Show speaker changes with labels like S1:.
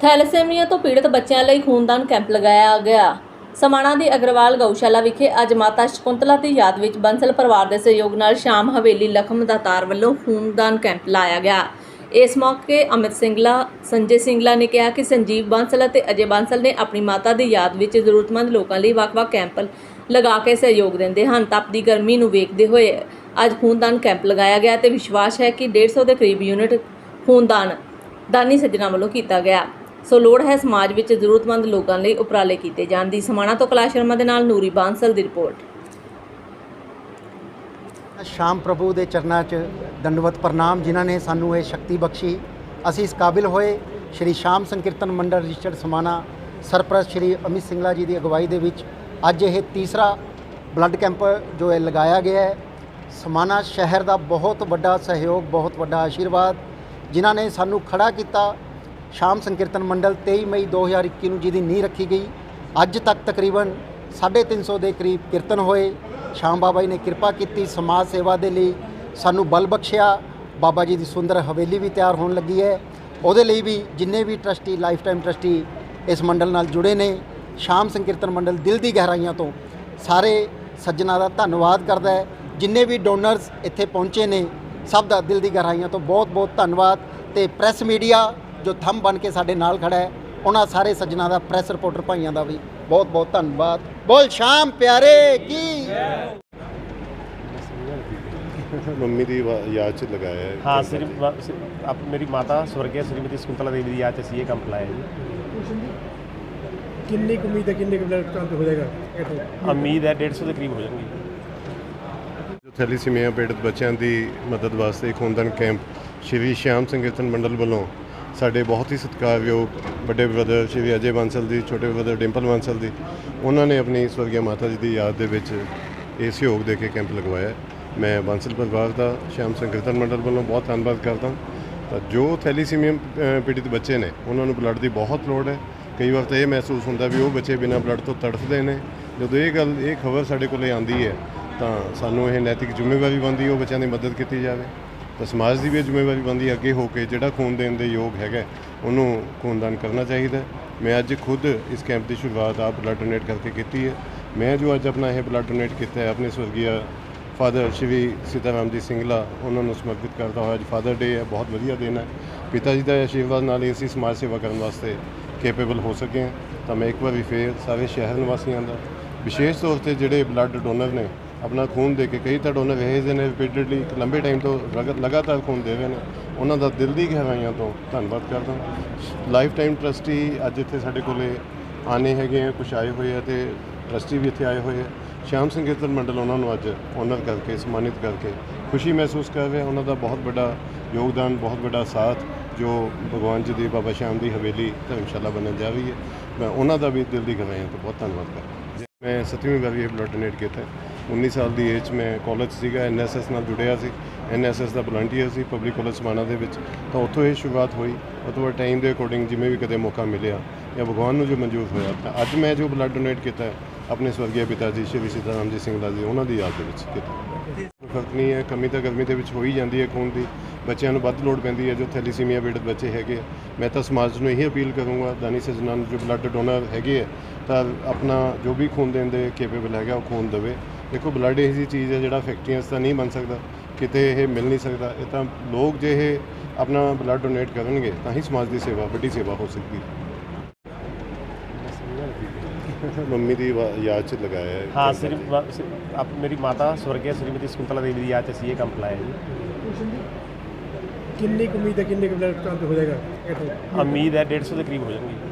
S1: ਥੈਲੇਸੇਮੀਆ ਤੋਂ ਪੀੜਤ ਬੱਚਿਆਂ ਲਈ ਖੂਨਦਾਨ ਕੈਂਪ ਲਗਾਇਆ ਗਿਆ। ਸਮਾਣਾ ਦੀ ਅਗਰਵਾਲ ਗਊਸ਼ਾਲਾ ਵਿਖੇ ਅੱਜ ਮਾਤਾ ਸ਼ਕੁੰਤਲਾ ਦੀ ਯਾਦ ਵਿੱਚ ਬੰਸਲ ਪਰਿਵਾਰ ਦੇ ਸਹਿਯੋਗ ਨਾਲ ਸ਼ਾਮ ਹਵੇਲੀ ਲਖਮ ਦਾਤਾਰ ਵੱਲੋਂ ਖੂਨਦਾਨ ਕੈਂਪ ਲਾਇਆ ਗਿਆ। ਇਸ ਮੌਕੇ ਅਮਿਤ ਸਿੰਗਲਾ, ਸੰਜੇ ਸਿੰਗਲਾ ਨੇ ਕਿਹਾ ਕਿ ਸੰਜੀਵ ਬਾਂਸਲ ਅਤੇ ਅਜੇ ਬਾਂਸਲ ਨੇ ਆਪਣੀ ਮਾਤਾ ਦੀ ਯਾਦ ਵਿੱਚ ਜ਼ਰੂਰਤਮੰਦ ਲੋਕਾਂ ਲਈ ਵੱਖ-ਵੱਖ ਕੈਂਪ ਲਗਾ ਕੇ ਸਹਿਯੋਗ ਦਿੰਦੇ ਹਨ। ਤਪਦੀ ਗਰਮੀ ਨੂੰ ਵੇਖਦੇ ਹੋਏ ਅੱਜ ਖੂਨਦਾਨ ਕੈਂਪ ਲਗਾਇਆ ਗਿਆ ਤੇ ਵਿਸ਼ਵਾਸ ਹੈ ਕਿ 150 ਦੇ ਕਰੀਬ ਯੂਨਿਟ ਖੂਨਦਾਨ ਦਾਨੀ ਸੱਜਣਾ ਵੱਲੋਂ ਕੀਤਾ ਗਿਆ। ਸੋ ਲੋੜ ਹੈ ਸਮਾਜ ਵਿੱਚ ਜ਼ਰੂਰਤਮੰਦ ਲੋਕਾਂ ਲਈ ਉਪਰਾਲੇ ਕੀਤੇ ਜਾਣ ਦੀ। ਸਮਾਣਾ ਤੋਂ ਕੈਲਾਸ਼ ਸ਼ਰਮਾ ਦੇ ਨਾਲ ਨੂਰੀ ਬਾਂਸਲ ਦੀ ਰਿਪੋਰਟ।
S2: ਸ਼ਾਮ ਪ੍ਰਭੂ ਦੇ ਚਰਨਾਂ 'ਚ ਦੰਡਵਤ ਪ੍ਰਣਾਮ, ਜਿਨ੍ਹਾਂ ਨੇ ਸਾਨੂੰ ਇਹ ਸ਼ਕਤੀ ਬਖਸ਼ੀ। ਅਸੀਂ ਇਸ ਕਾਬਿਲ ਹੋਏ ਸ਼੍ਰੀ ਸ਼ਾਮ ਸੰਕੀਰਤਨ ਮੰਡਲ ਰਜਿਸਟਰਡ ਸਮਾਣਾ, ਸਰਪ੍ਰਸਤ ਸ਼੍ਰੀ ਅਮਿਤ ਸਿੰਘਲਾ ਜੀ ਦੀ ਅਗਵਾਈ ਦੇ ਵਿੱਚ ਅੱਜ ਇਹ ਤੀਸਰਾ ਬਲੱਡ ਕੈਂਪ ਜੋ ਇਹ ਲਗਾਇਆ ਗਿਆ ਹੈ। ਸਮਾਣਾ ਸ਼ਹਿਰ ਦਾ ਬਹੁਤ ਵੱਡਾ ਸਹਿਯੋਗ, ਬਹੁਤ ਵੱਡਾ ਆਸ਼ੀਰਵਾਦ, ਜਿਨ੍ਹਾਂ ਨੇ ਸਾਨੂੰ ਖੜਾ ਕੀਤਾ। ਸ਼ਾਮ ਸੰਕੀਰਤਨ ਮੰਡਲ 23 ਮਈ 2021 ਨੂੰ ਜਿਹਦੀ ਨੀਂਹ ਰੱਖੀ ਗਈ। ਅੱਜ ਤੱਕ ਤਕਰੀਬਨ 350 ਦੇ ਕਰੀਬ ਕੀਰਤਨ ਹੋਏ। ਸ਼ਾਮ ਬਾਬਾ ਜੀ ਨੇ ਕਿਰਪਾ ਕੀਤੀ, ਸਮਾਜ ਸੇਵਾ ਦੇ ਲਈ ਸਾਨੂੰ ਬਲ ਬਖਸ਼ਿਆ। ਬਾਬਾ ਜੀ ਦੀ ਸੁੰਦਰ ਹਵੇਲੀ ਵੀ ਤਿਆਰ ਹੋਣ ਲੱਗੀ ਹੈ। ਉਹਦੇ ਲਈ ਵੀ ਜਿੰਨੇ ਵੀ ਟਰਸਟੀ ਲਾਈਫ ਟਾਈਮ ਟਰਸਟੀ ਇਸ ਮੰਡਲ ਨਾਲ ਜੁੜੇ ਨੇ, ਸ਼ਾਮ ਸੰਕੀਰਤਨ ਮੰਡਲ ਦਿਲ ਦੀ ਗਹਿਰਾਈਆਂ ਤੋਂ ਸਾਰੇ ਸੱਜਣਾ ਦਾ ਧੰਨਵਾਦ ਕਰਦਾ ਹੈ। ਜਿੰਨੇ ਵੀ ਡੋਨਰਸ ਇੱਥੇ ਪਹੁੰਚੇ ਨੇ, ਸਭ ਦਾ ਦਿਲ ਦੀ ਗਹਿਰਾਈਆਂ ਤੋਂ ਬਹੁਤ-ਬਹੁਤ ਧੰਨਵਾਦ। ਤੇ ਪ੍ਰੈਸ ਮੀਡੀਆ ਜੋ ਥੰਮ ਬਣ ਕੇ ਸਾਡੇ ਨਾਲ ਖੜਾ ਹੈ ਉਹਨਾਂ ਸਾਰੇ ਸੱਜਣਾ ਦਾ ਪ੍ਰੈਸ ਰਿਪੋਰਟਰ ਭਾਈਆਂ ਦਾ ਵੀ ਬਹੁਤ-ਬਹੁਤ ਧੰਨਵਾਦ। ਬੋਲ ਸ਼ਾਮ ਪਿਆਰੇ ਕੀ?
S3: ਮੰਮੀ ਦੀ ਯਾਦ ਚ ਲਗਾਇਆ ਹੈ।
S4: ਹਾਂ ਸ੍ਰੀ ਆਪ ਮੇਰੀ ਮਾਤਾ ਸਵਰਗੀ ਸ਼੍ਰੀਮਤੀ ਸਕੁੰਤਲਾ ਦੇਵੀ ਦੀ ਯਾਦ 'ਚ ਅਸੀਂ ਇਹ ਕੈਂਪ ਲਾਇਆ ਜੀ।
S5: ਕਿੰਨੀ ਕੁ ਉਮੀਦ ਹੈ ਕਿੰਨੇ ਕੁ ਬਲੱਡ ਕੈਂਪ ਹੋ ਜਾਏਗਾ?
S4: ਉਮੀਦ ਹੈ 150 ਦੇ ਕਰੀਬ ਹੋ ਜਾਣਗੇ।
S3: ਜੋ ਥੈਲੀਸੀਮੀਆ ਪੀੜਤ ਬੱਚਿਆਂ ਦੀ ਮਦਦ ਵਾਸਤੇ ਖੂਨਦਾਨ ਕੈਂਪ ਸ਼੍ਰੀ ਸ਼ਿਆਮ ਸੰਗੀਤਨ ਮੰਡਲ ਵੱਲੋਂ ਸਾਡੇ ਬਹੁਤ ਹੀ ਸਤਿਕਾਰਯੋਗ ਵੱਡੇ ਬ੍ਰਦਰ ਸ਼੍ਰੀ ਅਜੇ ਬਾਂਸਲ ਦੀ ਛੋਟੇ ਬ੍ਰਦਰ ਡਿੰਪਲ ਬਾਂਸਲ ਦੀ ਉਹਨਾਂ ਨੇ ਆਪਣੀ ਸਵਰਗੀ ਮਾਤਾ ਜੀ ਦੀ ਯਾਦ ਦੇ ਵਿੱਚ ਇਹ ਸਹਿਯੋਗ ਦੇ ਕੇ ਕੈਂਪ ਲਗਵਾਇਆ ਮੈਂ ਬਾਂਸਲ ਪਰਿਵਾਰ ਦਾ ਸ਼ਿਆਮ ਸੰਕੀਰਤਨ ਮੰਡਲ ਵੱਲੋਂ ਬਹੁਤ ਧੰਨਵਾਦ ਕਰਦਾ ਤਾਂ ਜੋ ਥੈਲੀਸੀਮੀਅਮ ਅ, ਪੀੜਿਤ ਬੱਚੇ ਨੇ ਉਹਨਾਂ ਨੂੰ ਬਲੱਡ ਦੀ ਬਹੁਤ ਲੋੜ ਹੈ। ਕਈ ਵਾਰ ਤਾਂ ਇਹ ਮਹਿਸੂਸ ਹੁੰਦਾ ਵੀ ਉਹ ਬੱਚੇ ਬਿਨਾਂ ਬਲੱਡ ਤੋਂ ਤੜਫਦੇ ਨੇ। ਜਦੋਂ ਇਹ ਗੱਲ ਇਹ ਖਬਰ ਸਾਡੇ ਕੋਲੇ ਆਂਦੀ ਹੈ ਤਾਂ ਸਾਨੂੰ ਇਹ ਨੈਤਿਕ ਜ਼ਿੰਮੇਵਾਰੀ ਬਣਦੀ ਹੈ ਉਹ ਬੱਚਿਆਂ ਦੀ ਮਦਦ ਕੀਤੀ ਜਾਵੇ। ਤਾਂ ਸਮਾਜ ਦੀ ਵੀ ਇਹ ਜ਼ਿੰਮੇਵਾਰੀ ਬਣਦੀ ਅੱਗੇ ਹੋ ਕੇ ਜਿਹੜਾ ਖੂਨ ਦੇਣ ਦੇ ਯੋਗ ਹੈਗਾ, ਉਹਨੂੰ ਖੂਨਦਾਨ ਕਰਨਾ ਚਾਹੀਦਾ ਮੈਂ ਅੱਜ ਖੁਦ ਇਸ ਕੈਂਪ ਦੀ ਸ਼ੁਰੂਆਤ ਆਪ ਬਲੱਡ ਡੋਨੇਟ ਕਰਕੇ ਕੀਤੀ ਹੈ। ਮੈਂ ਜੋ ਅੱਜ ਆਪਣਾ ਇਹ ਬਲੱਡ ਡੋਨੇਟ ਕੀਤਾ ਹੈ, ਆਪਣੇ ਸਵਰਗੀ ਫਾਦਰ ਸ਼੍ਰੀ ਸੀਤਾਰਾਮ ਜੀ ਸਿੰਗਲਾ, ਉਹਨਾਂ ਨੂੰ ਸਮਰਪਿਤ ਕਰਦਾ ਹੋਇਆ ਅੱਜ ਫਾਦਰ ਡੇ ਹੈ, ਬਹੁਤ ਵਧੀਆ ਦਿਨ ਹੈ। ਪਿਤਾ ਜੀ ਦਾ ਆਸ਼ੀਰਵਾਦ ਨਾਲ ਹੀ ਅਸੀਂ ਸਮਾਜ ਸੇਵਾ ਕਰਨ ਵਾਸਤੇ ਕੈਪੇਬਲ ਹੋ ਸਕੇ ਹਾਂ। ਤਾਂ ਮੈਂ ਇੱਕ ਵਾਰੀ ਫੇਰ ਸਾਰੇ ਸ਼ਹਿਰ ਨਿਵਾਸੀਆਂ ਦਾ ਵਿਸ਼ੇਸ਼ ਤੌਰ ਤੇ ਜਿਹੜੇ ਬਲੱਡ ਡੋਨਰ ਨੇ ਆਪਣਾ ਖੂਨ ਦੇ ਕੇ ਕਈ ਤਾਂ ਡੋਨਰ ਰਹੇ ਨੇ ਰਿਪੀਟਡਲੀ ਇੱਕ ਲੰਬੇ ਟਾਈਮ ਤੋਂ ਲਗ- ਲਗਾਤਾਰ ਖੂਨ ਦੇ ਰਹੇ ਨੇ। ਉਹਨਾਂ ਦਾ ਦਿਲ ਦੀ ਗਹਿਰਾਈਆਂ ਤੋਂ ਧੰਨਵਾਦ ਕਰਦਾ ਲਾਈਫ ਟਾਈਮ ਟਰਸਟੀ ਅੱਜ ਇੱਥੇ ਸਾਡੇ ਕੋਲੇ ਆਨੇ ਹੈਗੇ ਆ, ਕੁਛ ਆਏ ਹੋਏ ਆ ਤੇ ਟਰਸਟੀ ਵੀ ਇੱਥੇ ਆਏ ਹੋਏ ਆ। ਸ਼ਾਮ ਸੰਕੀਰਤਨ ਮੰਡਲ ਉਹਨਾਂ ਨੂੰ ਅੱਜ ਓਨਰ ਕਰਕੇ, ਸਨਮਾਨਿਤ ਕਰਕੇ ਖੁਸ਼ੀ ਮਹਿਸੂਸ ਕਰ ਰਿਹਾ। ਉਹਨਾਂ ਦਾ ਬਹੁਤ ਵੱਡਾ ਯੋਗਦਾਨ, ਬਹੁਤ ਵੱਡਾ ਸਾਥ ਜੋ ਭਗਵਾਨ ਜੀ ਦੀ, ਬਾਬਾ ਸ਼ਾਮ ਦੀ ਹਵੇਲੀ ਧਰਮਸ਼ਾਲਾ ਬਣਨ ਜਾ ਰਹੀ ਹੈ। ਮੈਂ ਉਹਨਾਂ ਦਾ ਵੀ ਦਿਲ ਦੀ ਗਹਿਰਾਈਆਂ ਤੋਂ ਬਹੁਤ ਧੰਨਵਾਦ ਕਰਦਾ ਮੈਂ ਸੱਤਵੀਂ ਵਾਰੀ ਇਹ ਬਲੱਡ ਡੋਨੇਟ ਕੀਤਾ ਹੈ। 19 ਸਾਲ ਦੀ ਏਜ 'ਚ ਮੈਂ ਕਾਲਜ ਸੀਗਾ ਐਨਐਸਐਸ ਨਾਲ ਜੁੜਿਆ ਸੀ। ਐਨਐਸਐਸ ਦਾ ਵਲੰਟੀਅਰ ਸੀ ਪਬਲਿਕ ਕਾਲਜ ਸਮਾਣਾ ਦੇ ਵਿੱਚ। ਤਾਂ ਉੱਥੋਂ ਇਹ ਸ਼ੁਰੂਆਤ ਹੋਈ। ਉਹ ਤੋਂ ਬਾਅਦ ਟਾਈਮ ਦੇ ਅਕੋਰਡਿੰਗ ਜਿਵੇਂ ਵੀ ਕਦੇ ਮੌਕਾ ਮਿਲਿਆ ਜਾਂ ਭਗਵਾਨ ਨੂੰ ਜੋ ਮਨਜ਼ੂਰ ਹੋਇਆ। ਤਾਂ ਅੱਜ ਮੈਂ ਜੋ ਬਲੱਡ ਡੋਨੇਟ ਕੀਤਾ ਹੈ, ਆਪਣੇ ਸਵਰਗੀ ਪਿਤਾ ਜੀ ਸ਼੍ਰੀ ਸੀਤਾਰਾਮ ਜੀ ਸਿੰਘ ਸਿੰਘਲਾ ਜੀ ਉਹਨਾਂ ਦੀ ਯਾਦ ਦੇ ਵਿੱਚ ਕੀਤਾ। ਕੋਈ ਫ਼ਰਕ ਨਹੀਂ ਹੈ ਕਮੀ ਤਾਂ ਗਰਮੀ ਦੇ ਵਿੱਚ ਹੋ ਹੀ ਜਾਂਦੀ ਹੈ ਖੂਨ ਦੀ। ਬੱਚਿਆਂ ਨੂੰ ਵੱਧ ਲੋੜ ਪੈਂਦੀ ਹੈ ਜੋ ਥੈਲੀਸੀਮੀਆ ਪੀੜਤ ਬੱਚੇ ਹੈਗੇ ਆ। ਮੈਂ ਤਾਂ ਸਮਾਜ ਨੂੰ ਇਹੀ ਅਪੀਲ ਕਰੂੰਗਾ ਦਾਨੀ ਸੱਜਣਾਂ ਨੂੰ ਜੋ ਬਲੱਡ ਡੋਨਰ ਹੈਗੇ ਆ ਤਾਂ ਆਪਣਾ ਜੋ ਵੀ ਖੂਨ ਦੇਣ ਦੇ ਕੇਪੇਬਲ ਹੈਗਾ ਉਹ ਖੂਨ ਦੇਵੇ। ਦੇਖੋ ਬਲੱਡ ਇਹ ਜੀ ਚੀਜ਼ ਹੈ ਜਿਹੜਾ ਫੈਕਟਰੀਆਂ 'ਚ ਤਾਂ ਨਹੀਂ ਬਣ ਸਕਦਾ ਕਿਤੇ ਇਹ ਮਿਲ ਨਹੀਂ ਸਕਦਾ। ਇਹ ਤਾਂ ਲੋਕ ਜੇ ਇਹ ਆਪਣਾ ਬਲੱਡ ਡੋਨੇਟ ਕਰਨਗੇ ਤਾਂ ਹੀ ਸਮਾਜ ਦੀ ਸੇਵਾ ਵੱਡੀ ਸੇਵਾ ਹੋ ਸਕਦੀ ਹੈ। ਮੰਮੀ ਦੀ ਯਾਦ ਚ ਲਗਾਇਆ ਹੈ।
S4: ਹਾਂ ਸ੍ਰੀ ਆਪ ਮੇਰੀ ਮਾਤਾ ਸਵਰਗੀ ਸ਼੍ਰੀਮਤੀ ਸਕੁੰਤਲਾ ਦੇਵੀ ਦੀ ਯਾਦ 'ਚ ਅਸੀਂ ਇਹ ਕੈਂਪ ਲਾਇਆ ਜੀ।
S5: ਕਿੰਨੀ ਕੁ ਉਮੀਦ ਹੈ ਕਿੰਨੇ ਕੁ ਬਲੱਡ ਕੈਂਪ ਹੋ ਜਾਏਗਾ? ਇਹ ਤੋਂ
S4: ਉਮੀਦ ਹੈ 150 ਦੇ ਕਰੀਬ ਹੋ ਜਾਣਗੇ।